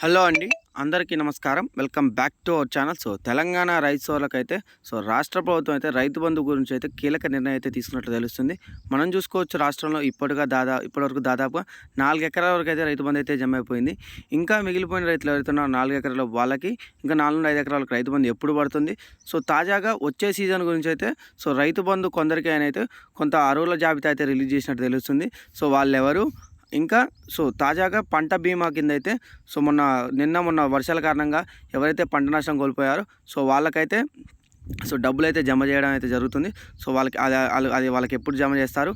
Hello అండి అందరికీ నమస్కారం. Welcome back to our channel. So Telangana రైతు అయితే సో రాష్ట్ర ప్రభుత్వం అయితే రైతు బంధు గురించి అయితే కీలక నిర్ణయం అయితే తీసుకున్నట్లు తెలుస్తుంది. మనం చూసుకోవచ్చు రాష్ట్రంలో ఇప్పటిగా దాదాపు ఇప్పటివరకు దాదాపుగా నాలుగు ఎకరాల వరకు అయితే రైతు బంధు అయితే జమ అయిపోయింది. ఇంకా మిగిలిపోయిన రైతులు ఎవరైతున్నారో నాలుగు ఎకరాల వాళ్ళకి ఇంకా నాలుగు ఐదు ఎకరాలకు రైతు బంధు ఎప్పుడు పడుతుంది? సో తాజాగా వచ్చే సీజన్ గురించి అయితే సో రైతు బంధు కొందరికి ఆయన అయితే కొంత అరువుల జాబితా అయితే రిలీజ్ చేసినట్టు తెలుస్తుంది. సో వాళ్ళు ఎవరు ఇంకా సో తాజాగా పంట బీమా కింద అయితే సో మొన్న నిన్న మొన్న వర్షాల కారణంగా ఎవరైతే పంట నష్టం కోల్పోయారో సో వాళ్ళకైతే సో డబ్బులు అయితే జమ చేయడం అయితే జరుగుతుంది. సో వాళ్ళకి అది అది- వాళ్ళకి ఎప్పుడు జమ చేస్తారు?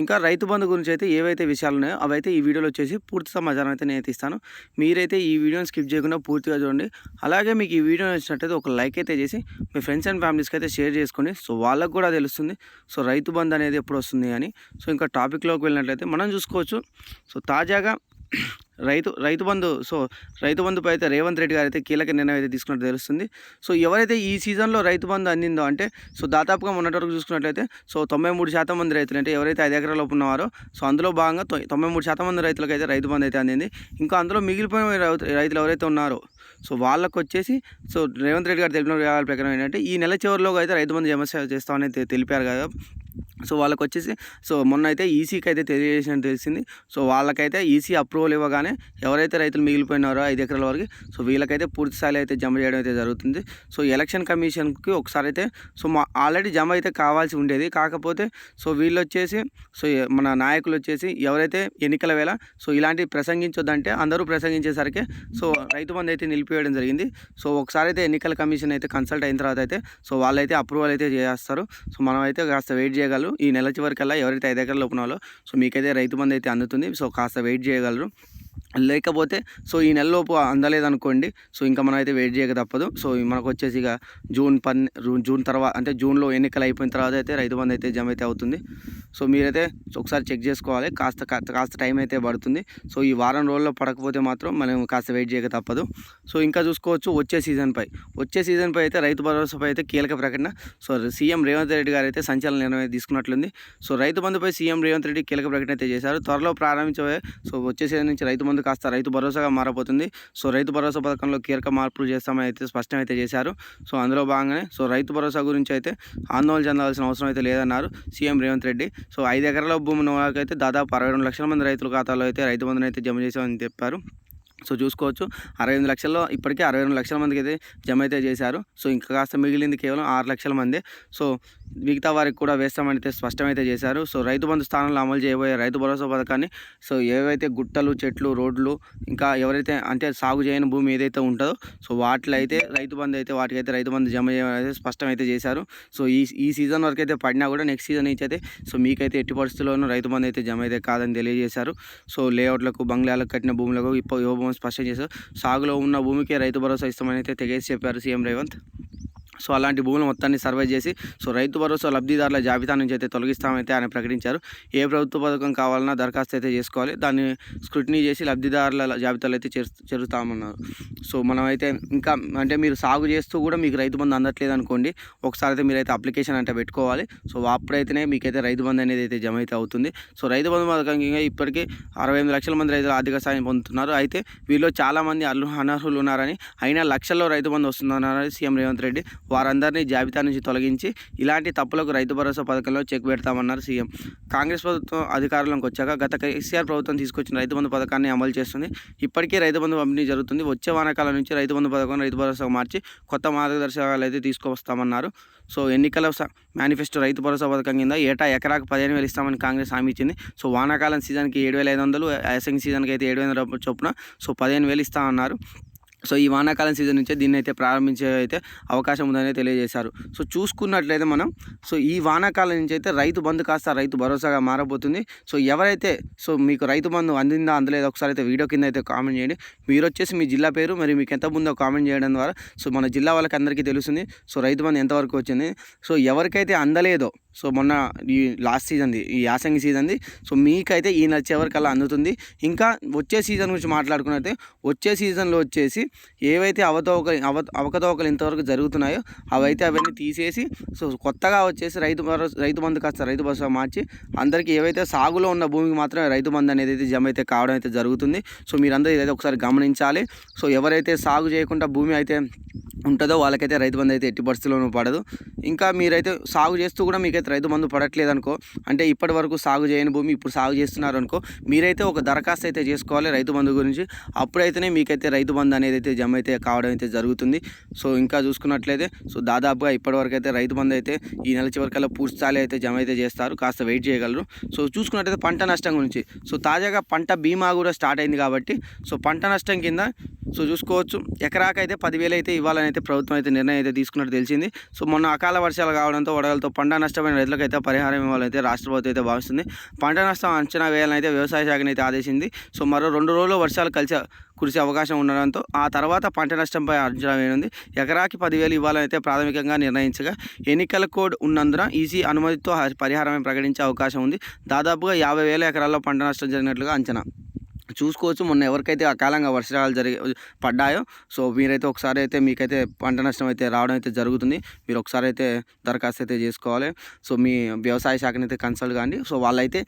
ఇంకా రైతు బంధు గురించి అయితే ఏవైతే విషయాలు ఉన్నాయో అవైతే ఈ వీడియోలో వచ్చేసి పూర్తి సమాచారం అయితే నేను ఇస్తాను. మీరైతే ఈ వీడియోని స్కిప్ చేయకుండా పూర్తిగా చూడండి. అలాగే మీకు ఈ వీడియో నచ్చినట్టయితే ఒక లైక్ అయితే చేసి మీ ఫ్రెండ్స్ అండ్ ఫ్యామిలీస్కి అయితే షేర్ చేసుకోండి. సో వాళ్ళకు కూడా తెలుస్తుంది. సో రైతు బంధు అనేది ఎప్పుడు వస్తుంది అని. సో ఇంకా టాపిక్లోకి వెళ్ళినట్లయితే మనం చూసుకోవచ్చు. సో తాజాగా రైతు రైతు బంధు సో రైతు బంధుపై అయితే రేవంత్ రెడ్డి గారు అయితే కీలక నిర్ణయం అయితే తీసుకున్నట్టు తెలుస్తుంది. సో ఎవరైతే ఈ సీజన్లో రైతు బంధు అందిందో అంటే సో దాదాపుగా మొన్నటి వరకు చూసుకున్నట్లయితే సో తొంభై మూడు శాతం మంది రైతులు అంటే ఎవరైతే ఐదు ఎకరాల లోపు ఉన్నవారో సో అందులో భాగంగా తొంభై మూడు శాతం మంది రైతులకు అయితే రైతు బంధు అయితే అందింది. ఇంకా అందులో మిగిలిపోయిన రైతు- రైతులు ఎవరైతే ఉన్నారో సో వాళ్ళకు వచ్చేసి సో రేవంత్ రెడ్డి గారు తెలిపిన ప్రకారం ఏంటంటే ఈ నెల చివరిలో అయితే రైతు బంధు జమ చేస్తామని తెలిపారు కదా. సో వాళ్ళకి వచ్చేసి సో మొన్న అయితే ఈసీకి అయితే తెలియజేసినట్టు తెలిసింది. సో వాళ్ళకైతే ఈసీ అప్రూవల్ ఇవ్వగానే ఎవరైతే రైతులు మిగిలిపోయినారో ఐదు ఎకరాల వరకు సో వీళ్ళకైతే పూర్తి స్థాయిలో అయితే జమ చేయడం అయితే జరుగుతుంది. సో ఎలక్షన్ కమిషన్కి ఒకసారి అయితే సో మా ఆల్రెడీ జమ అయితే కావాల్సి ఉండేది. కాకపోతే సో వీళ్ళు వచ్చేసి సో మన నాయకులు వచ్చేసి ఎవరైతే ఎన్నికల వేళ సో ఇలాంటివి ప్రసంగించొద్దంటే అందరూ ప్రసంగించేసరికి సో రైతు బంధు అయితే నిలిపివేయడం జరిగింది. సో ఒకసారి అయితే ఎన్నికల కమిషన్ అయితే కన్సల్ట్ అయిన తర్వాత అయితే సో వాళ్ళైతే అప్రూవల్ అయితే చేస్తారు. సో మనం అయితే కాస్త వెయిట్ చేయగలరు. ఈ నెల చివరికల్లా ఎవరైతే ఐదు ఎకరాల లోపల సో మీకైతే రైతు బంధు అయితే అందుతుంది. సో కాస్త వెయిట్ చేయగలరు. లేకపోతే సో ఈ నెలలోపు అందలేదనుకోండి సో ఇంకా మనం అయితే వెయిట్ చేయక తప్పదు. సో మనకు వచ్చేసి ఇక జూన్ పన్ జూన్ తర్వాత అంటే జూన్లో ఎన్నికలు అయిపోయిన తర్వాత అయితే రైతు బంధు అయితే జమ అయితే అవుతుంది. సో మీరైతే ఒకసారి చెక్ చేసుకోవాలి. కాస్త కాస్త కాస్త టైం అయితే పడుతుంది. సో ఈ వారం రోజుల్లో పడకపోతే మాత్రం మనం కాస్త వెయిట్ చేయక తప్పదు. సో ఇంకా చూసుకోవచ్చు వచ్చే సీజన్పై వచ్చే సీజన్పై అయితే రైతు భరోసాపై అయితే కీలక ప్రకటన. సో సీఎం రేవంత్ రెడ్డి గారు అయితే సంచలన నిర్ణయం తీసుకున్నట్లుంది. సో రైతు బంధుపై సీఎం రేవంత్ రెడ్డి కీలక ప్రకటన అయితే చేశారు. త్వరలో ప్రారంభించే సో వచ్చే సీజన్ నుంచి రైతు బంధు కాస్త రైతు భరోసాగా మారబోతుంది. సో రైతు భరోసా పథకంలో కీలక మార్పులు చేస్తామని అయితే స్పష్టం అయితే చేశారు. సో అందులో భాగంగానే సో రైతు భరోసా గురించి అయితే ఆందోళన చెందాల్సిన అవసరం అయితే లేదన్నారు సీఎం రేవంత్ రెడ్డి. సో ఐదు ఎకరాల భూమి ఉన్న దాదాపు అరవై రెండు లక్షల మంది రైతుల ఖాతాలో అయితే రైతు బంధునైతే జమ చేశామని చెప్పారు. సో చూసుకోవచ్చు. అరవై ఎనిమిది లక్షల్లో ఇప్పటికే అరవై రెండు లక్షల మందికి అయితే జమ అయితే చేశారు. సో ఇంకా కాస్త మిగిలింది కేవలం ఆరు లక్షల మంది. సో మిగతా వారికి కూడా వేస్తామని స్పష్టమైతే చేశారు. సో రైతు బంధు స్థానంలో అమలు చేయబోయే రైతు భరోసా పథకాన్ని సో ఏవైతే గుట్టలు చెట్లు రోడ్లు ఇంకా ఎవరైతే అంటే సాగు చేయని భూమి ఏదైతే ఉంటుందో సో వాటిలో అయితే రైతు బంధు అయితే వాటికైతే రైతు బంధు జమ చేయడం అయితే స్పష్టమైతే చేశారు. సో ఈ ఈ సీజన్ వరకు అయితే పడినా కూడా నెక్స్ట్ సీజన్ నుంచి అయితే సో మీకైతే ఎట్టి పరిస్థితుల్లోనూ రైతు బంధు అయితే జమ అయితే కాదని తెలియజేశారు. సో లేఅవుట్లకు బంగ్లాలకు కట్టిన భూములకు ఇప్ప స్పష్టం చేశారు. సాగులో ఉన్న భూమికే రైతు భరోసా ఇస్తామని అయితే తెగేసి చెప్పారు సీఎం రేవంత్. సో అలాంటి భూములు మొత్తాన్ని సర్వే చేసి సో రైతు భరోసా లబ్ధిదారుల జాబితా నుంచి అయితే తొలగిస్తామైతే ఆయన ప్రకటించారు. ఏ ప్రభుత్వ పథకం కావాలన్నా దరఖాస్తు అయితే చేసుకోవాలి. దాన్ని స్క్రూటినీ చేసి లబ్ధిదారుల జాబితాలో అయితే చేరు చేరుతామన్నారు సో మనమైతే ఇంకా అంటే మీరు సాగు చేస్తూ కూడా మీకు రైతు బంధు అందట్లేదు అనుకోండి ఒకసారి అయితే మీరైతే అప్లికేషన్ అంటే పెట్టుకోవాలి. సో అప్పుడైతేనే మీకైతే రైతు బంధు అనేది అయితే జమ అయితే అవుతుంది. సో రైతు బంధు పథకం కింద ఇప్పటికీ అరవై ఎనిమిది లక్షల మంది రైతులు ఆర్థిక సాయం పొందుతున్నారు. అయితే వీళ్ళు చాలామంది అర్హు అనర్హులు ఉన్నారని అయినా లక్షల్లో రైతు బంధు వస్తుందన్నారు సీఎం రేవంత్ రెడ్డి వారందరినీ జాబితా నుంచి తొలగించి ఇలాంటి తప్పులకు రైతు భరోసా పథకంలో చెక్ పెడతామన్నారు సీఎం. కాంగ్రెస్ ప్రభుత్వం అధికారంలోకి వచ్చాక గత కేసీఆర్ ప్రభుత్వం తీసుకొచ్చిన రైతు బంధు పథకాన్ని అమలు చేస్తుంది. ఇప్పటికే రైతు బంధు పంపిణీ జరుగుతుంది. వచ్చే వానకాలం నుంచి రైతు బంధు పథకం రైతు భరోసా మార్చి కొత్త మార్గదర్శకాలు అయితే తీసుకొస్తామన్నారు సో ఎన్నికల మేనిఫెస్టో రైతు భరోసా పథకం కింద ఏటా ఎకరాకు పదిహేను వేలు ఇస్తామని కాంగ్రెస్ హామీ ఇచ్చింది. సో వానాకాలం సీజన్కి ఏడు వేల ఐదు వందలు యాసంగి సీజన్కి అయితే ఏడు వేల చొప్పున సో పదిహేను వేలు ఇస్తామన్నారు. సో ఈ వానాకాలం సీజన్ నుంచే దీన్ని అయితే ప్రారంభించే అయితే అవకాశం ఉందని తెలియజేశారు. సో చూసుకున్నట్లయితే మనం సో ఈ వానాకాలం నుంచి అయితే రైతు బంధు కాస్త రైతు భరోసాగా మారబోతుంది. సో ఎవరైతే సో మీకు రైతు బంధు అందిందా అందలేదో ఒకసారి అయితే వీడియో కింద అయితే కామెంట్ చేయండి. మీరు వచ్చేసి మీ జిల్లా పేరు మరి మీకు ఎంత ముందో కామెంట్ చేయడం ద్వారా సో మన జిల్లా వాళ్ళకి అందరికీ తెలుస్తుంది. సో రైతు బంధు ఎంతవరకు వచ్చింది. సో ఎవరికైతే అందలేదో సో మొన్న ఈ లాస్ట్ సీజన్ది ఈ యాసంగి సీజన్ది. సో మీకైతే ఈ నెల అలా అందుతుంది. ఇంకా వచ్చే సీజన్ గురించి మాట్లాడుకున్నైతే వచ్చే సీజన్లో వచ్చేసి ఏవైతే అవతవక అవ అవకతవకలు ఇంతవరకు జరుగుతున్నాయో అవైతే అవన్నీ తీసేసి సో కొత్తగా వచ్చేసి రైతు భరోసా రైతు బంధు కాస్త రైతు భరోసా మార్చి అందరికీ ఏవైతే సాగులో ఉన్న భూమికి మాత్రమే రైతు బంధు అనేది అయితే జమ అయితే కావడం అయితే జరుగుతుంది. సో మీరందరూ ఇదైతే ఒకసారి గమనించాలి. సో ఎవరైతే సాగు చేయకుండా భూమి అయితే ఉంటుందో వాళ్ళకైతే రైతు బంధు అయితే ఎట్టి పరిస్థితుల్లోనూ పడదు. ఇంకా మీరైతే సాగు చేస్తూ కూడా మీకైతే రైతు బంధు పడట్లేదు అనుకో అంటే ఇప్పటి వరకు సాగు చేయని భూమి ఇప్పుడు సాగు చేస్తున్నారు అనుకో మీరైతే ఒక దరఖాస్తు అయితే చేసుకోవాలి రైతు బంధు గురించి. అప్పుడైతేనే మీకైతే రైతు బంధు అనేది అయితే జమ అయితే కావడం అయితే జరుగుతుంది. సో ఇంకా చూసుకున్నట్లయితే సో దాదాపుగా ఇప్పటివరకు అయితే రైతు బంధు అయితే ఈ నెల చివరికల్లా పూర్తి స్థాయి అయితే జమ అయితే చేస్తారు. కాస్త వెయిట్ చేయగలరు. సో చూసుకున్నట్లయితే పంట నష్టం గురించి. సో తాజాగా పంట బీమా కూడా స్టార్ట్ అయింది కాబట్టి సో పంట నష్టం కింద సో చూసుకోవచ్చు. ఎకరాకైతే పదివేలు అయితే ఇవ్వాలని అయితే ప్రభుత్వం అయితే నిర్ణయం అయితే తీసుకున్నట్టు తెలిసింది. సో మొన్న అకాల వర్షాలు కావడంతో వడగలతో పంట నష్టమైన రైతులకైతే పరిహారం ఇవ్వాలైతే రాష్ట్ర ప్రభుత్వం అయితే భావిస్తుంది. పంట నష్టం అంచనా వేయాలని అయితే వ్యవసాయ శాఖను అయితే ఆదేశింది. సో మరో రెండు రోజులు వర్షాలు కలిసి కురిసే అవకాశం ఉండడంతో ఆ తర్వాత పంట నష్టంపై అంచనా వేయనుంది. ఎకరాకి పదివేలు ఇవ్వాలని అయితే ప్రాథమికంగా నిర్ణయించగా ఎన్నికల కోడ్ ఉన్నందున ఈసీ అనుమతితో పరిహారం ప్రకటించే అవకాశం ఉంది. దాదాపుగా యాభై వేల ఎకరాల్లో పంట నష్టం జరిగినట్లుగా అంచనా. చూసుకోవచ్చు. మొన్న ఎవరికైతే అకాలంగా వర్షాలు జరిగి పడ్డాయో సో మీరైతే ఒకసారి అయితే మీకైతే పంట నష్టం అయితే రావడం అయితే జరుగుతుంది. మీరు ఒకసారి అయితే దరఖాస్తు అయితే చేసుకోవాలి. సో మీ వ్యవసాయ శాఖని అయితే కన్సల్ట్ కానీ సో వాళ్ళైతే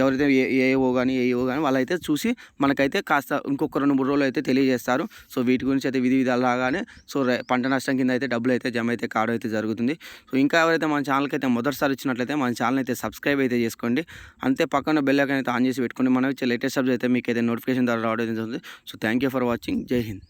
ఎవరైతే ఏ ఏఓ కానీ ఏఓ కానీ వాళ్ళైతే చూసి మనకైతే కాస్త ఇంకొక రెండు మూడు రోజులు అయితే తెలియజేస్తారు. సో వీటి గురించి అయితే విధి విధాలు రాగానే సో పంట నష్టం కింద అయితే డబ్బులు అయితే జమ అయితే కావడం అయితే జరుగుతుంది. సో ఇంకా ఎవరైతే మన ఛానల్కి అయితే మొదటిసారి వచ్చినట్లయితే మన ఛానల్ అయితే సబ్స్క్రైబ్ అయితే చేసుకోండి. అంతే పక్కన బెల్ అయితే ఆన్ చేసి పెట్టుకోండి. మనం వచ్చే లేటెస్ట్ సబ్జెక్ట్ అయితే మీకు అయితే నోటిఫికేషన్ ద్వారా రావడం జరుగుతుంది. So thank you for watching Jai Hind.